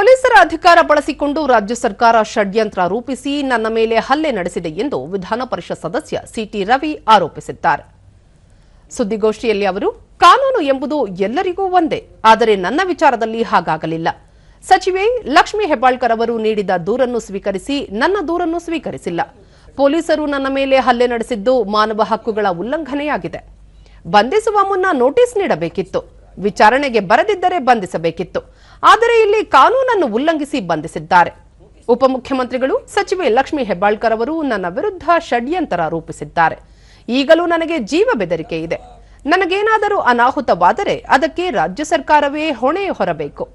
ಪೊಲೀಸರ ಅಧಿಕಾರ ಬಳಸಿಕೊಂಡು ರಾಜ್ಯ ಸರ್ಕಾರ ಷಡ್ಯಂತ್ರ ರೂಪಿಸಿ ನನ್ನ ಮೇಲೆ ಹಲ್ಲೆ ನಡೆಸಿದೆ ಎಂದು ವಿಧಾನ ಪರಿಷತ್ ಸದಸ್ಯ ಸಿಟಿ ರವಿ ಆರೋಪಿಸಿದ್ದಾರೆ. ಸುದ್ದಿಗೋಷ್ಠಿಯಲ್ಲಿ ಅವರು, ಕಾನೂನು ಎಂಬುದು ಎಲ್ಲರಿಗೂ ಒಂದೇ, ಆದರೆ ನನ್ನ ವಿಚಾರದಲ್ಲಿ ಹಾಗಾಗಲಿಲ್ಲ. ಸಚಿವೆ ಲಕ್ಷ್ಮಿ ಹೆಬ್ಬಾಳ್ಕರ್ ಅವರು ನೀಡಿದ ದೂರನ್ನು ಸ್ವೀಕರಿಸಿ ನನ್ನ ದೂರನ್ನು ಸ್ವೀಕರಿಸಿಲ್ಲ. ಪೊಲೀಸರು ನನ್ನ ಮೇಲೆ ಹಲ್ಲೆ ನಡೆಸಿದ್ದು ಮಾನವ ಹಕ್ಕುಗಳ ಉಲ್ಲಂಘನೆಯಾಗಿದೆ. ಬಂಧಿಸುವ ಮುನ್ನ ನೋಟಿಸ್ ನೀಡಬೇಕಿತ್ತು. ವಿಚಾರಣೆಗೆ ಬರದಿದ್ದರೆ ಬಂಧಿಸಬೇಕಿತ್ತು. ಆದರೆ ಇಲ್ಲಿ ಕಾನೂನನ್ನು ಉಲ್ಲಂಘಿಸಿ ಬಂಧಿಸಿದ್ದಾರೆ. ಉಪಮುಖ್ಯಮಂತ್ರಿಗಳು ಸಚಿವೆ ಲಕ್ಷ್ಮಿ ಹೆಬ್ಬಾಳ್ಕರ್ ಅವರು ನನ್ನ ವಿರುದ್ಧ ಷಡ್ಯಂತರ ರೂಪಿಸಿದ್ದಾರೆ. ಈಗಲೂ ನನಗೆ ಜೀವ ಬೆದರಿಕೆ ಇದೆ. ನನಗೇನಾದರೂ ಅನಾಹುತವಾದರೆ ಅದಕ್ಕೆ ರಾಜ್ಯ ಸರ್ಕಾರವೇ ಹೊಣೆ ಹೊರಬೇಕು.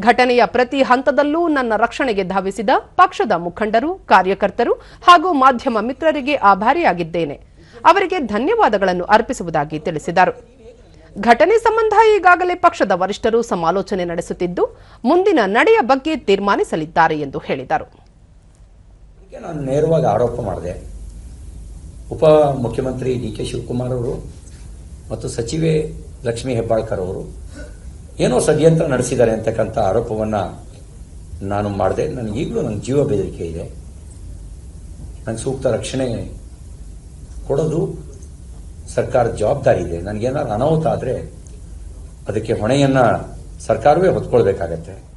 ಘಟನೆಯ ಪ್ರತಿ ಹಂತದಲ್ಲೂ ನನ್ನ ರಕ್ಷಣೆಗೆ ಧಾವಿಸಿದ ಪಕ್ಷದ ಮುಖಂಡರು, ಕಾರ್ಯಕರ್ತರು ಹಾಗೂ ಮಾಧ್ಯಮ ಮಿತ್ರರಿಗೆ ಆಭಾರಿಯಾಗಿದ್ದೇನೆ. ಅವರಿಗೆ ಧನ್ಯವಾದಗಳನ್ನು ಅರ್ಪಿಸುವುದಾಗಿ ತಿಳಿಸಿದರು. ಘಟನೆ ಸಂಬಂಧ ಈಗಾಗಲೇ ಪಕ್ಷದ ವರಿಷ್ಠರು ಸಮಾಲೋಚನೆ ನಡೆಸುತ್ತಿದ್ದು, ಮುಂದಿನ ನಡೆಯ ಬಗ್ಗೆ ತೀರ್ಮಾನಿಸಲಿದ್ದಾರೆ ಎಂದು ಹೇಳಿದರು. ನಾನು ನೇರವಾಗಿ ಆರೋಪ ಮಾಡಿದೆ. ಉಪ ಮುಖ್ಯಮಂತ್ರಿ ಡಿ ಕೆ ಶಿವಕುಮಾರ್ ಅವರು ಮತ್ತು ಸಚಿವೆ ಲಕ್ಷ್ಮೀ ಹೆಬ್ಬಾಳ್ಕರ್ ಅವರು ಏನೋ ಷಡ್ಯಂತ್ರ ನಡೆಸಿದ್ದಾರೆ ಅಂತಕ್ಕಂಥ ಆರೋಪವನ್ನು ನಾನು ಮಾಡಿದೆ. ನನಗೆ ಈಗಲೂ ನನ್ನ ಜೀವ ಬೆದರಿಕೆ ಇದೆ. ನನಗೆ ಸೂಕ್ತ ರಕ್ಷಣೆ ಕೊಡೋದು ಸರ್ಕಾರದ ಜವಾಬ್ದಾರಿ ಇದೆ. ನನಗೇನಾದ್ರು ಅನಾಹುತ ಆದರೆ ಅದಕ್ಕೆ ಹೊಣೆಯನ್ನು ಸರ್ಕಾರವೇ ಹೊತ್ಕೊಳ್ಬೇಕಾಗತ್ತೆ.